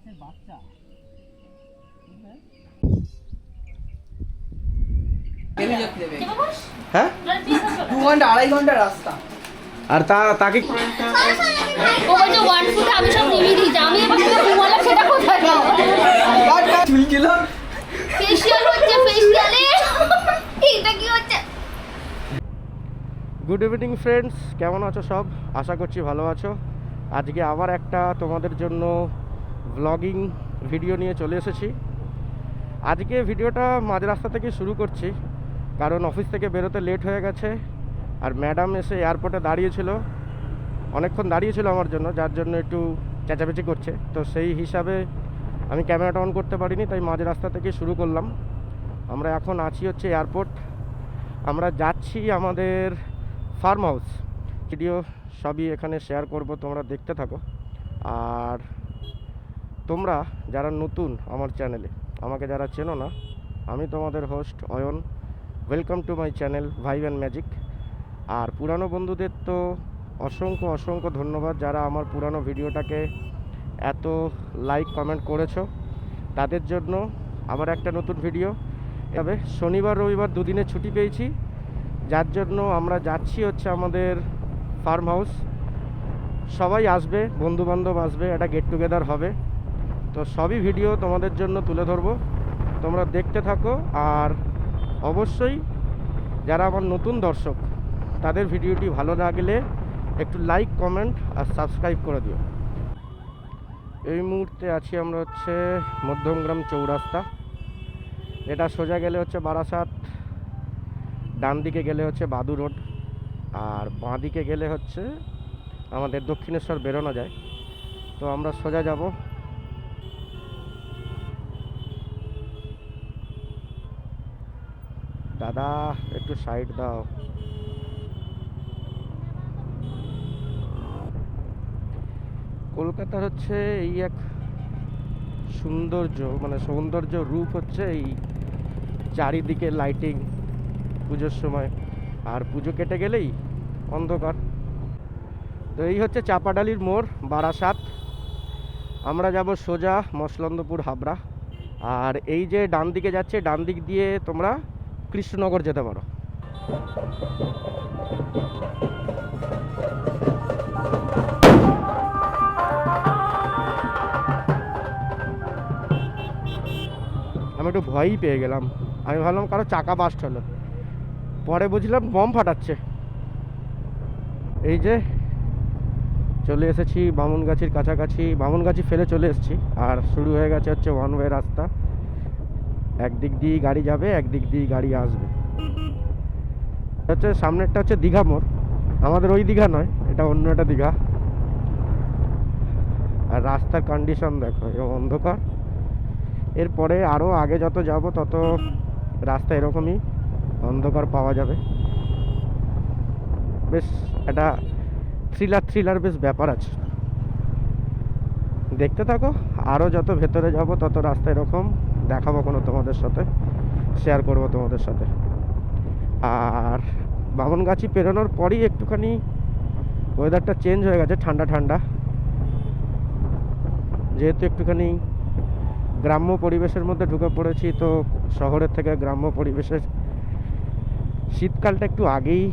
মাছের বাচ্চা। হ্যাঁ? দু ঘণ্টা আড়াই ঘণ্টা রাস্তা। আর তা তাকে গুড ইভিনিং ফ্রেন্ডস কেমন আছো সব? আশা করছি ভালো আছো। আজকে আবার একটা তোমাদের জন্য ব্লগিং ভিডিও নিয়ে চলে এসেছি। আজকে ভিডিওটা মাঝ রাস্তা থেকে শুরু করছি, কারণ অফিস থেকে বেরোতে লেট হয়ে গেছে, আর ম্যাডাম এসে এয়ারপোর্টে দাঁড়িয়েছিল। অনেকক্ষণ দাঁড়িয়েছিল আমার জন্য, যার জন্য একটু চেঁচামেচি করছে। তো সেই হিসাবে আমি ক্যামেরাটা অন করতে পারিনি, তাই মাঝ রাস্তা থেকে শুরু করলাম। আমরা এখন আছি হচ্ছে এয়ারপোর্ট আমরা যাচ্ছি আমাদের ফার্ম হাউস ভিডিও সবই এখানে শেয়ার করব, তোমরা দেখতে থাকো। আর তোমরা যারা নতুন আমার চ্যানেলে, আমাকে যারা চেনো না, আমি তোমাদের host Ayan. Welcome to my channel vibe and magic আর পুরানো বন্ধুদের তো অসংখ্য অসংখ্য ধন্যবাদ যারা আমার পুরানো ভিডিওটাকে এত লাইক কমেন্ট করেছ। তাদের জন্য আবার একটা নতুন ভিডিও তবে শনিবার, রবিবার দুদিনে ছুটি পেয়েছি। যার জন্য আমরা যাচ্ছি হচ্ছে আমাদের ফার্ম হাউস সবাই আসবে বন্ধু বান্ধব আসবে, একটা গেট টুগেদার হবে। তো সবই ভিডিও তোমাদের জন্য তুলে ধরবো। তোমরা দেখতে থাকো আর অবশ্যই যারা আমার নতুন দর্শক, তাদের ভিডিওটি ভালো লাগলে একটু লাইক কমেন্ট আর সাবস্ক্রাইব করে দিও। এই মুহূর্তে আছি আমরা হচ্ছে মধ্যমগ্রাম চৌরাস্তা। এটা সোজা গেলে হচ্ছে বারাসাত ডান দিকে গেলে হচ্ছে বাদু রোড আর বাঁ দিকে গেলে হচ্ছে আমাদের দক্ষিণেশ্বর বেরোনো যায়। তো আমরা সোজা যাব। দাদা, একটু সাইড দাও। কলকাতার হচ্ছে এই এক সৌন্দর্য মানে সৌন্দর্য রূপ হচ্ছে এই চারিদিকে লাইটিং পুজোর সময়। আর পুজো কেটে গেলেই অন্ধকার। তো এই হচ্ছে চাপাডালির মোড়, বারাসাত। আমরা যাব সোজা মসলন্দপুর হাবড়া আর এই যে ডান দিকে যাচ্ছে ডান দিক দিয়ে তোমরা কৃষ্ণনগর যেতে পারো। আমি একটু ভয়ই পেয়ে গেলাম। আমি ভাবলাম কারও চাকা বাস্ট হলো। পরে বুঝলাম বম ফাটাচ্ছে। এই যে চলে এসেছি বামুনগাছির কাছাকাছি। বামুনগাছি ফেলে চলে এসেছি। আর শুরু হয়ে গেছে হচ্ছে ওয়ান ওয়ে রাস্তা। একদিক দিয়েই গাড়ি যাবে, একদিক দিয়েই গাড়ি আসবে। হচ্ছে সামনেরটা হচ্ছে দীঘা মোড়। আমাদের ওই দীঘা নয়, এটা অন্য একটা দীঘা। আর রাস্তার কন্ডিশন দেখো এ অন্ধকার। এরপরে আরও আগে যত যাব, তত রাস্তা এরকমই অন্ধকার পাওয়া যাবে। বেশ, একটা থ্রিলার থ্রিলার বেশ ব্যাপার আছে। দেখতে থাকো আরও যত ভেতরে যাব, তত রাস্তা এরকম দেখাবো কোনো তোমাদের সাথে শেয়ার করব তোমাদের সাথে। আর বামনগাছি পেরোনোর পরই একটুখানি ওয়েদারটা চেঞ্জ হয়ে গেছে, ঠান্ডা ঠান্ডা। যেহেতু একটুখানি গ্রাম্য পরিবেশের মধ্যে ঢুকে পড়েছি, তো শহরের থেকে গ্রাম্য পরিবেশের শীতকালটা একটু আগেই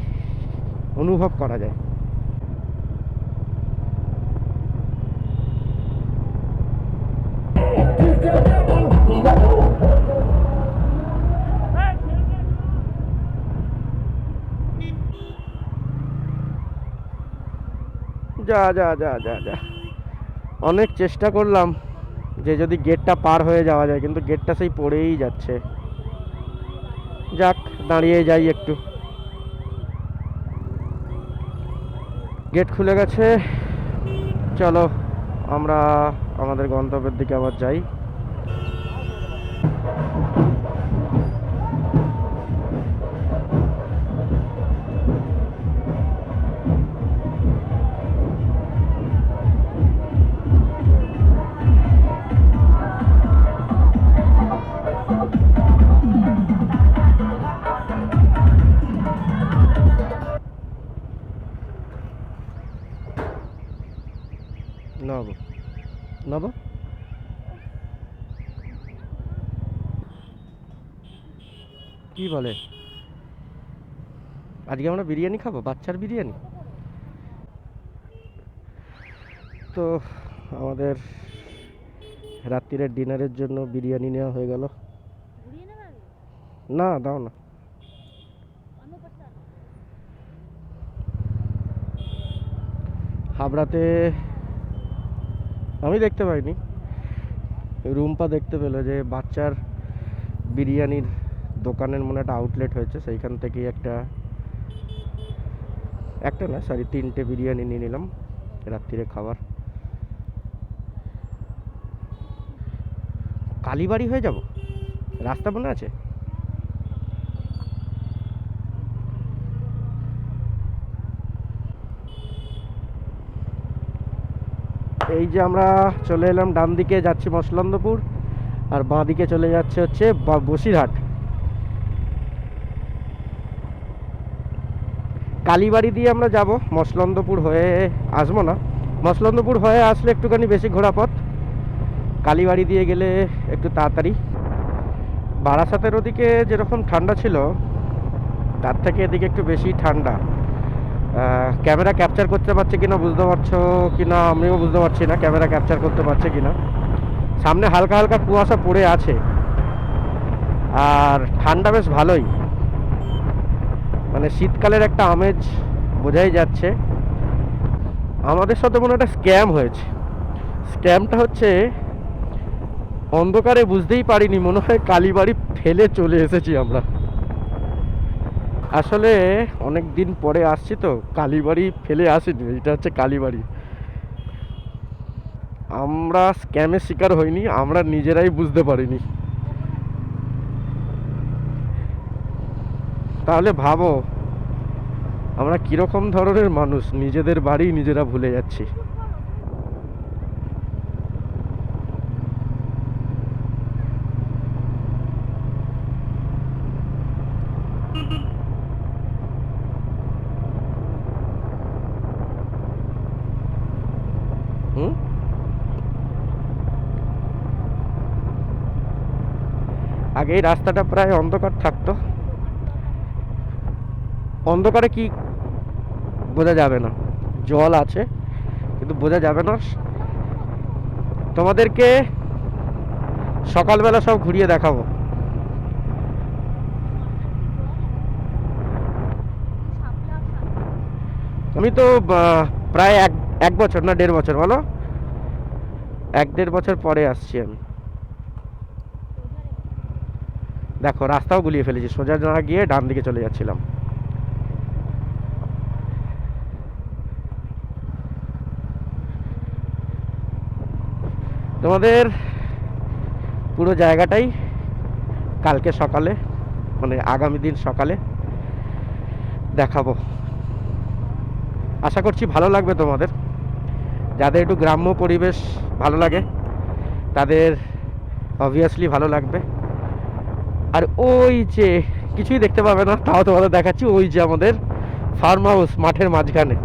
অনুভব করা যায়। যা যা যা যা যা। অনেক চেষ্টা করলাম যে যদি গেটটা পার হয়ে যাওয়া যায়, কিন্তু গেটটা সেই পড়েই যাচ্ছে। যাক, দাঁড়িয়ে যাই একটু। গেট খুলে গেছে। চলো, আমরা আমাদের গন্তব্যের দিকে আবার যাই। কি বলে? আজকে আমরা বিরিয়ানি খাব, বাচ্চার বিরিয়ানি? তো আমাদের রাত্রিরের ডিনারের জন্য বিরিয়ানি নেওয়া হয়ে গেল। না, দাও না। হাবড়াতে আমি দেখতে পাইনি। রুম্পা দেখতে পেল যে বাচ্চার বিরিয়ানির দোকানের মনে একটা আউটলেট হয়েছে, সেইখান থেকেই একটা একটা না সরি তিনটে বিরিয়ানি নিয়ে নিলাম, রাত্রিরে খাবার। কালীবাড়ি হয়ে যাব? রাস্তা মনে আছে? এই যে আমরা চলে এলাম ডান দিকে যাচ্ছি মসলন্দপুর, আর বাঁ দিকে চলে যাচ্ছে হচ্ছে বসিরহাট। কালীবাড়ি দিয়ে আমরা যাব। মসলন্দপুর হয়ে আসব না। মসলন্দপুর হয়ে আসলে একটুখানি বেশি ঘোরা পথ। কালীবাড়ি দিয়ে গেলে একটু তাড়াতাড়ি। বারাসাতের ওদিকে যেরকম ঠান্ডা ছিল, তার থেকে এদিকে একটু বেশি ঠান্ডা। ক্যামেরা ক্যাপচার করতে পারছে কিনা বুঝতে পারছ কিনা? আমিও বুঝতে পারছি না ক্যামেরা ক্যাপচার করতে পারছে কিনা। সামনে হালকা হালকা কুয়াশা পড়ে আছে। আর ঠান্ডা বেশ ভালোই। মানে শীতকালের একটা আমেজ বোঝাই যাচ্ছে। আমাদের সাথে মনে একটা স্ক্যাম হয়েছে। স্ক্যামটা হচ্ছে, অন্ধকারে বুঝতেই পারিনি, মনে হয় কালীবাড়ি ফেলে চলে এসেছি আমরা। আসলে অনেক দিন পরে আসছি তো কালীবাড়ি ফেলে আসিনি, এটা হচ্ছে কালীবাড়ি আমরা স্ক্যামের শিকার হইনি, আমরা নিজেরাই বুঝতে পারিনি। তাহলে ভাবো, আমরা কীরকম ধরনের মানুষ? নিজেদের বাড়ি নিজেরা ভুলে যাচ্ছি। আগে এই রাস্তাটা প্রায় অন্ধকার থাকতো। অন্ধকারে কি বোঝা যাবে না। জল আছে, কিন্তু বোঝা যাবে না। তোমাদেরকে সকালবেলা সব ঘুরিয়ে দেখাবো। আমি তো প্রায় এক এক বছর না দেড় বছর, বলো? এক দেড় বছর পরে আসছি আমি। দেখো, রাস্তাও গুলিয়ে ফেলেছি। সোজা না গিয়ে ডান দিকে চলে যাচ্ছিলাম। তোমাদের পুরো জায়গাটাই কালকে সকালে মানে আগামী দিন সকালে দেখাবো। আশা করছি ভালো লাগবে তোমাদের। যাদের একটু গ্রাম্য পরিবেশ ভালো লাগে, তাদের অবভিয়াসলি ভালো লাগবে। আর ওই যে, কিছুই দেখতে পাবে না, তাও তোমাদের দেখাচ্ছি, ওই যে আমাদের ফার্ম হাউস মাঠের মাঝখানে।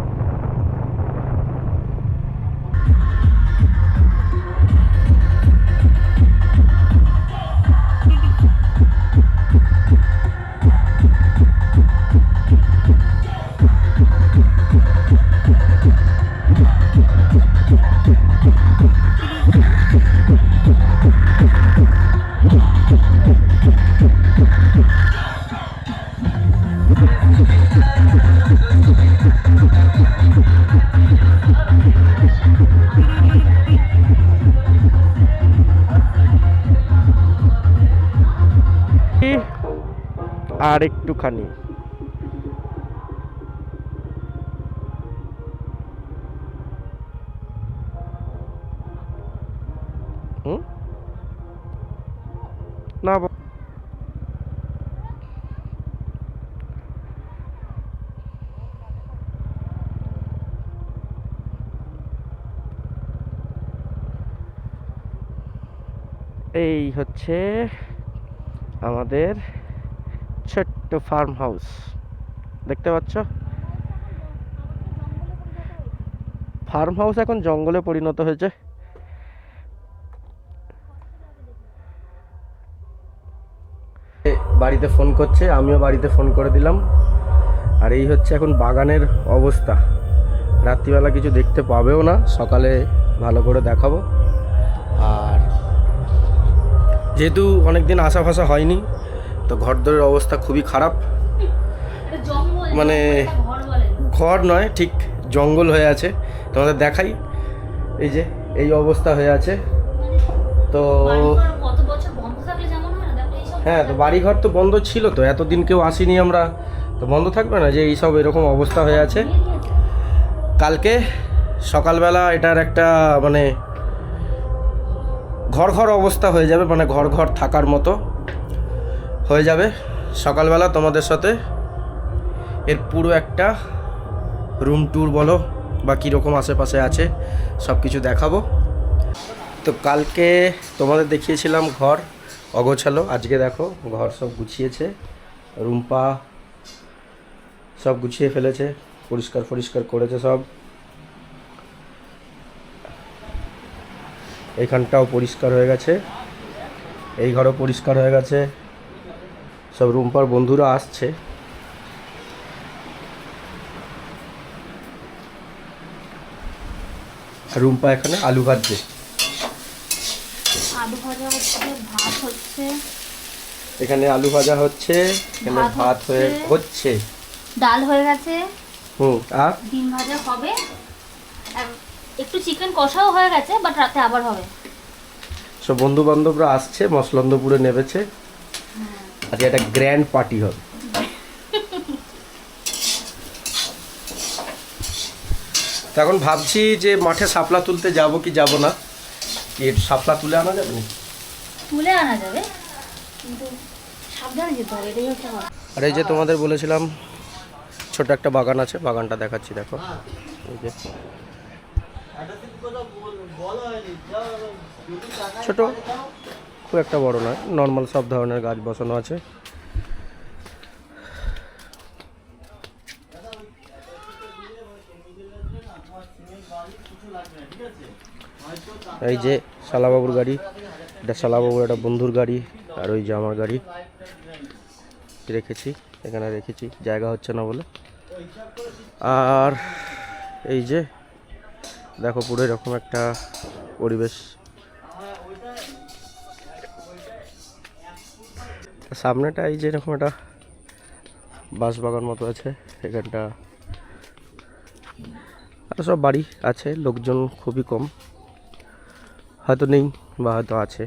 আর একটুখানি। না এই হচ্ছে আমাদের ছোট্ট ফার্ম হাউস দেখতে পাচ্ছ? ফার্ম হাউস এখন জঙ্গলে পরিণত হয়েছে। বাড়িতে ফোন করছে, আমিও বাড়িতে ফোন করে দিলাম। আর এই হচ্ছে এখন বাগানের অবস্থা। রাত্রিবেলা কিছু দেখতে পাবেও না, সকালে ভালো করে দেখাবো। যেহেতু অনেক দিন আসা ফাসা হয়নি তো ঘরদরের অবস্থা খুবই খারাপ। মানে- ঘর নয় ঠিক জঙ্গল হয়ে আছে। তোমাদের দেখাই এই যে এই অবস্থা হয়ে আছে। তো হয় হ্যাঁ তো বাড়িঘর তো বন্ধ ছিল তো এতদিন কেউ আসিনি আমরা। তো বন্ধ থাকবে না যে এইসব এরকম অবস্থা হয়ে আছে। কালকে সকালবেলা এটার একটা মানে ঘর ঘর অবস্থা হয়ে যাবে মানে ঘর ঘর থাকার মতো হয়ে যাবে। সকালবেলা তোমাদের সাথে এর পুরো একটা রুম ট্যুর বলো বা কীরকম আশেপাশে আছে সব কিছু দেখাবো। তো কালকে তোমাদের দেখিয়েছিলাম ঘর অগোছালো, আজকে দেখো ঘর সব গুছিয়েছে, রুম্পা সব গুছিয়ে ফেলেছে পরিষ্কার পরিষ্কার করেছে সব। এইখানটাও পরিষ্কার হয়ে গেছে। এই ঘরও পরিষ্কার হয়ে গেছে। সব রুম্পার বন্ধুরা আসছে। রুম্পা এখানে আলু ভাজছে। আলু ভাজা হচ্ছে ভাত হচ্ছে। এখানে আলু ভাজা হচ্ছে এখানে ভাত হয়ে হচ্ছে। ডাল হয়ে গেছে। হুম আর? ডিম ভাজা হবে। একটু চিকেন কষাও হয়ে গেছে বাট রাতে আবার হবে। সব বন্ধু বান্ধবরা আসছে মসলন্দপুরে নেমেছে। আজকে একটা গ্র্যান্ড পার্টি হবে। তো এখন ভাবছি যে মাঠে শাপলা তুলতে যাব কি যাব না। কি সাপলা তুলে আনা যাবে না তুলে আনা যাবে কিন্তু সাবধানে যেতে হবে এটাই হচ্ছে আর এই যে তোমাদের বলেছিলাম ছোট একটা বাগান আছে বাগানটা দেখাচ্ছি দেখো। এই যে। ছোট, খুব একটা বড় নয় নর্মাল সব ধরনের গাছ বসানো আছে। এই যে শালাবাবুর গাড়ি, এটা শালাবাবুর একটা বন্ধুর গাড়ি, আর ওই যে আমার গাড়ি। রেখেছি, এখানে রেখেছি, জায়গা হচ্ছে না বলে। আর এই যে, দেখো পুরো এরকম একটা পরিবেশ। সামনেটা এই যে এরকম একটা বাঁশ বাগান মতো আছে, এখানটা। আর সব বাড়ি আছে, লোকজন খুবই কম। হয়তো নেই বা হয়তো আছে।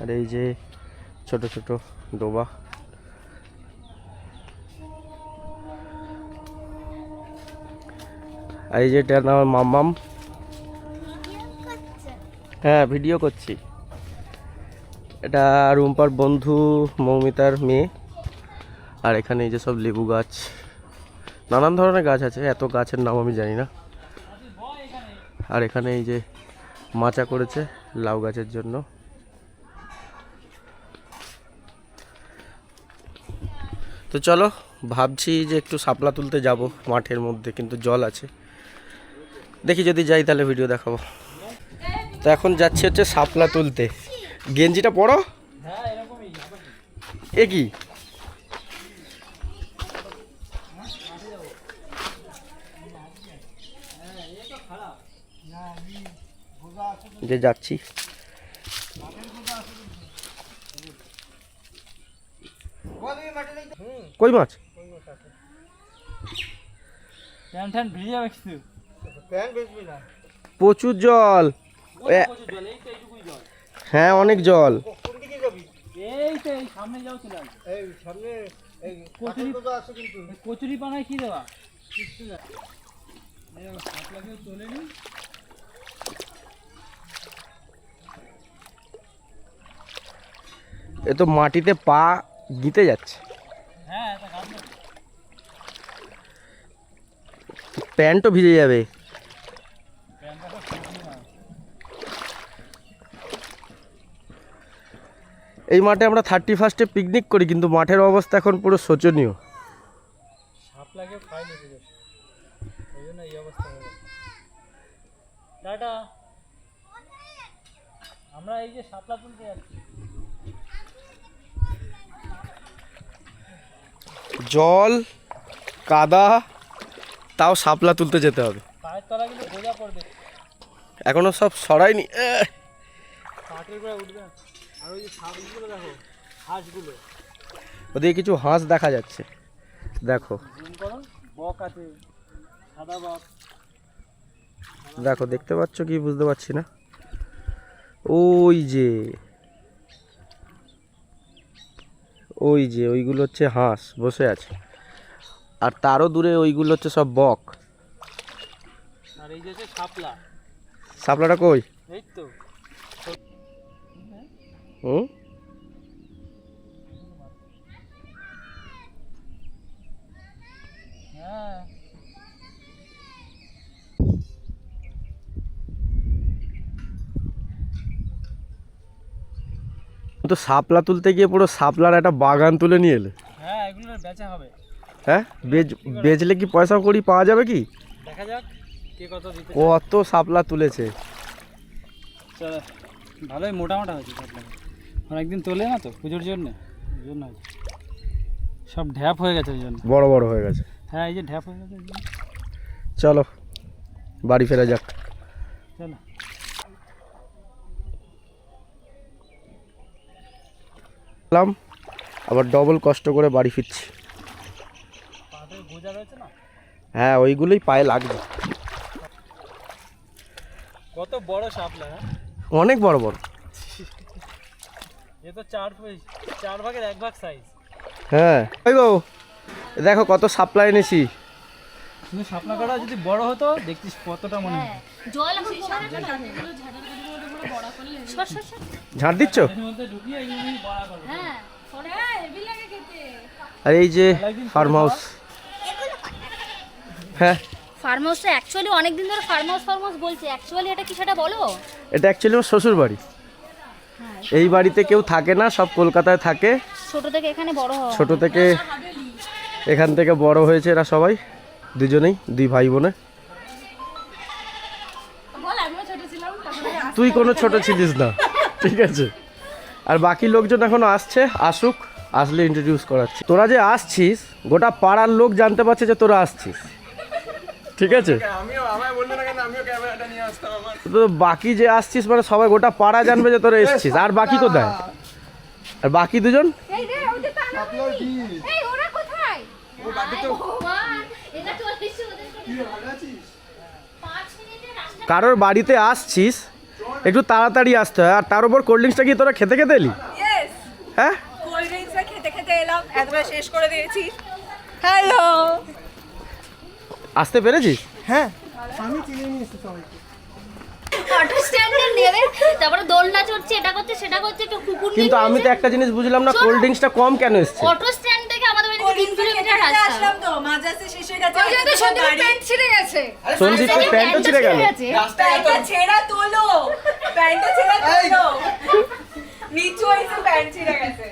আর এই যে ছোট ছোট ডোবা। আর এই যে এটার নাম মাম্মাম। হ্যাঁ ভিডিও করছি। এটা রুম্পার বন্ধু মৌমিতার মেয়ে। আর এখানে এই যে সব লেবু গাছ। নানান ধরনের গাছ আছে, এত গাছের নাম আমি জানি না। আর এখানে এই যে মাচা করেছে লাউ গাছের জন্য। তো চলো, ভাবছি যে একটু শাপলা তুলতে যাব মাঠের মধ্যে, কিন্তু জল আছে। দেখি যদি যাই তাহলে ভিডিও দেখাবো। তো এখন যাচ্ছি হচ্ছে শাপলা তুলতে। গেঞ্জিটা পরো। এ কি? যে যাচ্ছি। কই মাছ? প্রচুর জল। হ্যাঁ অনেক জল। কচুরি পানায় কি দেওয়া না। এ তো মাটিতে পা গিতে যাচ্ছে। হ্যাঁ প্যান্টও ভিজে যাবে। এই মাঠে আমরা থার্টি ফার্স্টে পিকনিক করি কিন্তু মাঠের অবস্থা এখন পুরো শোচনীয়। জল কাদা তাও শাপলা তুলতে যেতে হবে। এখনও সব সরাইনি উঠবে আর ওই যে দেখো হাঁসগুলো। ওদিকে কিছু হাঁস দেখা যাচ্ছে। দেখো। বক আছে সাদা বক। দেখো দেখতে পাচ্ছ কি বুঝতে পারছি না? ওই যে ওই যে ওইগুলো হচ্ছে হাঁস বসে আছে। আর তারও দূরে ওইগুলো হচ্ছে সব বক। আর এই যে শাপলা। শাপলাটা কই? এই তো। হুম? হ্যাঁ তো শাপলা তুলতে গিয়ে পুরো শাপলার একটা বাগান তুলে নিয়ে এলে। হ্যাঁ এগুলো বেচা হবে। হ্যাঁ? বেচ বেচলে কি পয়সা করি পাওয়া যাবে কি? দেখা যাক কে কত দিতে কত শাপলা তুলেছে। চলো ভালোই মোটা মোটা হয়েছে অনেকদিন তোলে না তো পুজোর জন্য জন্য। সব ঢ্যাপ হয়ে গেছে ওই জন্য। বড় বড় হয়ে গেছে। হ্যাঁ এই যে ঢ্যাপ হয়ে গেছে। চলো বাড়ি ফেরা যাক। চলো। আবার ডবল কষ্ট করে বাড়ি ফিরছি। হ্যাঁ ওইগুলোই পায়ে লাগবে। কত বড় শাপলা হ্যাঁ? অনেক বড় বড়। এ তো চার চার ভাগের এক ভাগ সাইজ হ্যাঁ। ওই গো দেখো কত সাপ্লাই এনেছি কাটা যদি বড় হতো দেখতিস কতটা মনে হয়। জল এখন কমে গেছে না। সর, সর, সর। ঝাড় দিচ্ছ? এর মধ্যে ঢুকিয়ে হ্যাঁ সরে। হেভি লাগে খেতে। আর এই যে ফার্ম হাউস হ্যাঁ। ফার্ম হাউসটা অ্যাকচুয়ালি অনেক দিন ধরে ফার্ম হাউস ফার্ম হাউস বলছে। অ্যাকচুয়ালি এটা কি সেটা বলো? এটা অ্যাকচুয়ালি আমার শ্বশুর বাড়ি এই বাড়িতে কেউ থাকে না সব কলকাতায় থাকে। ছোট থেকে এখানে বড় ছোট থেকে এখান থেকে বড় হয়েছে এরা সবাই দুজনেই দুই ভাই বোনে। তুই কোনো ছোট ছিলিস না ঠিক আছে। আর বাকি লোকজন এখনও আসছে আসুক আসলে ইন্ট্রোডিউস করাচ্ছি। তোরা যে আসছিস গোটা পাড়ার লোক জানতে পারছে যে তোরা আসছিস। ঠিক আছে? তো বাকি যে আসছিস মানে সবাই গোটা পাড়া জানবে যে তোরা এসছিস। আর বাকি কোথায়? আর বাকি দুজন? এই রে ওদের তা না এই ওরা কোথায়? ও বাড়িতে ভগবান এটা চলে এসেছে ওদের সাথে। পাঁচ মিনিটের রাস্তা কারোর বাড়িতে আসছিস একটু তাড়াতাড়ি আসতে হয়। আর তার উপর কোল্ড ড্রিঙ্কসটা কি তোরা খেতে খেতে এলি? হ্যাঁ? কোল্ড ড্রিঙ্কসটা খেতে খেতে এলাম একবার শেষ করে দিয়েছি। হ্যালো আসতে পেরেছিস? অটো স্ট্যান্ডে নেবে তারপরে দোলনা চড়ছে এটা করছে সেটা করছে একটু কুকুর কিন্তু আমি তো একটা জিনিস বুঝলাম না কোল্ড ড্রিঙ্কসটা কম কেন এসছে? অটো স্ট্যান্ড থেকে আমাদের বাড়িতে কোল্ড খেতে কিলোমিটার আসলাম তো মাঝ শেষ হয়ে গেছে ওই জন্য আমাদের প্যান্ট ছিঁড়ে গেছে। সঞ্জিত তোর প্যান্টও ছিঁড়ে গেল? প্যান্টটা ছেঁড়া তোলো। প্যান্টটা ছেঁড়া তোলো। নিচু এসে প্যান্ট ছিঁড়ে গেছে।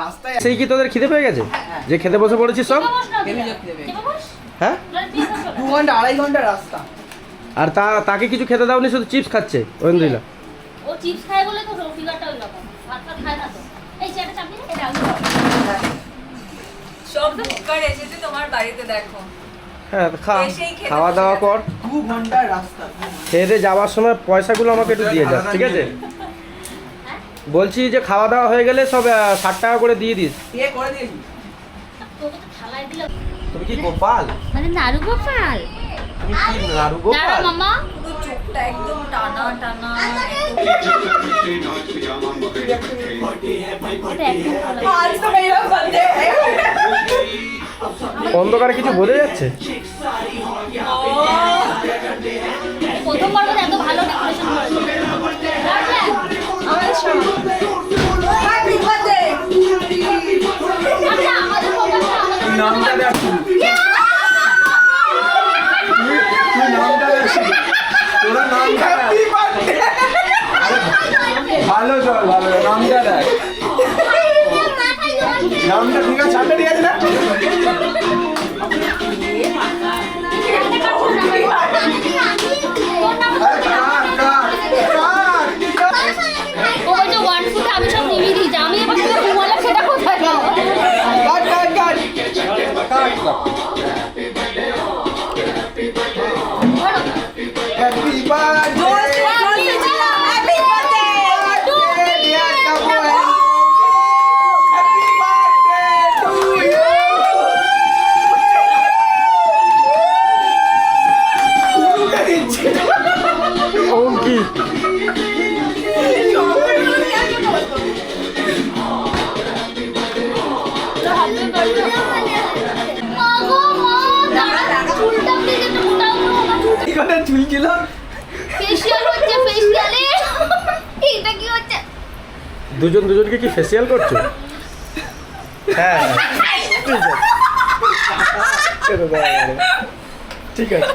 রাস্তায় সেই কি তোদের খিদে পেয়ে গেছে? যে খেতে বসে পড়েছিস সব? হ্যাঁ? দু ঘণ্টা আড়াই ঘণ্টা রাস্তা। আর তা তাকে কিছু খেতে দাওনি শুধু চিপস খাচ্ছে ঐন্দ্রিলা ও চিপস খায় বলে তো ফিগারটা ওই রকম ভাত খায় না তো। এই চেয়ারটা চাপনি এটা আলু দাও। সব বুকার এসেছে তোমার বাড়িতে দেখো। হ্যাঁ খা খাওয়া দাওয়া কর। দু ঘণ্টার রাস্তা খেয়ে যাওয়ার সময় পয়সাগুলো আমাকে একটু দিয়ে যাস ঠিক আছে? বলছি যে খাওয়া দাওয়া হয়ে গেলে সব ষাট টাকা করে দিয়ে দিস। করে দিয়েছি। তুমি কি গোপাল? মানে নাড়ু গোপাল। তুমি কি দাঁড়া গোপাল? মামা। পুরো চোখটা একদম টানা টানা। অন্ধকারে কিছু বোঝা যাচ্ছে? প্রথমবার এত ভালো ডেকোরেশন করেছে। ফোকাসটা আমাদের ভালো দুজন দুজনকে কি ফেসিয়াল করছ? হ্যাঁ। ঠিক আছে। ঠিক আছে